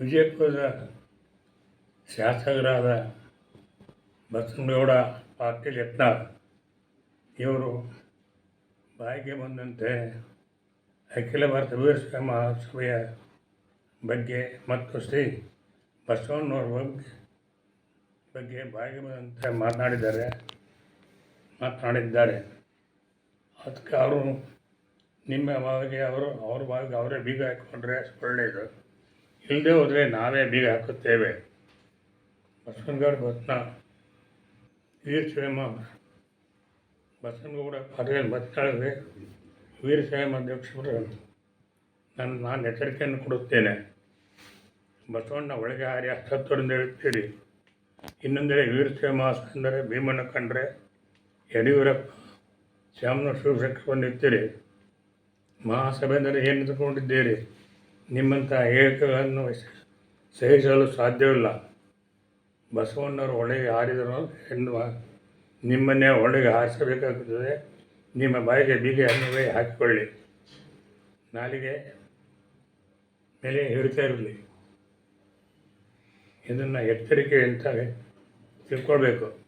J ಪಿದ ಶಾಸಕರಾದ ಬಸವನಗೌಡ ಪಾಟೀಲ್ ಯತ್ನಾಳ್ ಇವರು ಬಾಯಿಗೆ ಬಂದಂತೆ ಅಖಿಲ ಭಾರತ ವೀರಶೈವ ಮಹಾಸಭೆಯ ಬಗ್ಗೆ ಮತ್ತು ಶ್ರೀ ಬಸವಣ್ಣವ್ರ ಬಗ್ಗೆ ಬಗ್ಗೆ ಬಾಯಿಗೆ ಬಂದಂತೆ ಮಾತನಾಡಿದ್ದಾರೆ ಮಾತನಾಡಿದ್ದಾರೆ. ಅದಕ್ಕೆ ಅವರು ನಿಮ್ಮ ಬಾವಿಗೆ ಅವರು, ಅವ್ರ ಬಾವಿಗೆ ಅವರೇ ಬೀಗ ಹಾಕ್ಕೊಂಡ್ರೆ ಒಳ್ಳೆಯದು. ಇಲ್ಲದೆ ಹೋದರೆ ನಾವೇ ಬೀಗ ಹಾಕುತ್ತೇವೆ. ಬಸವನಗೌಡ ಬತ್ನ ವೀರಶೈವ ಬಸವನಗೌಡ ಪಾಟೀಲ್ ಬತ್ನಾಳಿಗೆ ವೀರಶೈವ ಅಧ್ಯಕ್ಷರು ನಾನು ನಾನು ಎಚ್ಚರಿಕೆಯನ್ನು ಕೊಡುತ್ತೇನೆ. ಬಸವಣ್ಣ ಒಳಗೆ ಹಾರಿ ಹತ್ತರಿಂದ ಹೇಳುತ್ತೀರಿ ಇನ್ನೊಂದೆಡೆ ವೀರಶೈವ ಅಂದರೆ ಭೀಮಣ್ಣ ಕಂಡ್ರೆ ಯಡಿಯೂರಪ್ಪ ಶ್ಯಾಮನ ಶಿವಶಂಕರ್ ಬಂದಿರ್ತೀರಿ. ಮಹಾಸಭೆ ಅಂದರೆ ಏನು ನಿಮ್ಮಂಥ ಹೇಳಿಕೆಗಳನ್ನು ಸಹಿಸಲು ಸಾಧ್ಯವಿಲ್ಲ. ಬಸವಣ್ಣವರು ಒಳಗೆ ಹಾರಿದರು ಎನ್ನುವ ನಿಮ್ಮನ್ನೇ ಒಳಗೆ ಹಾರಿಸಬೇಕಾಗುತ್ತದೆ. ನಿಮ್ಮ ಬಾಯಿಗೆ ಬೀಗ ಅನ್ನವೇ ಹಾಕಿಕೊಳ್ಳಿ. ನಾಲಿಗೆ ಮೇಲೆ ಹಿಡಿತಾ ಇರಲಿ. ಇದನ್ನು ಎಚ್ಚರಿಕೆ ಅಂತ ತಿಳ್ಕೊಳ್ಬೇಕು.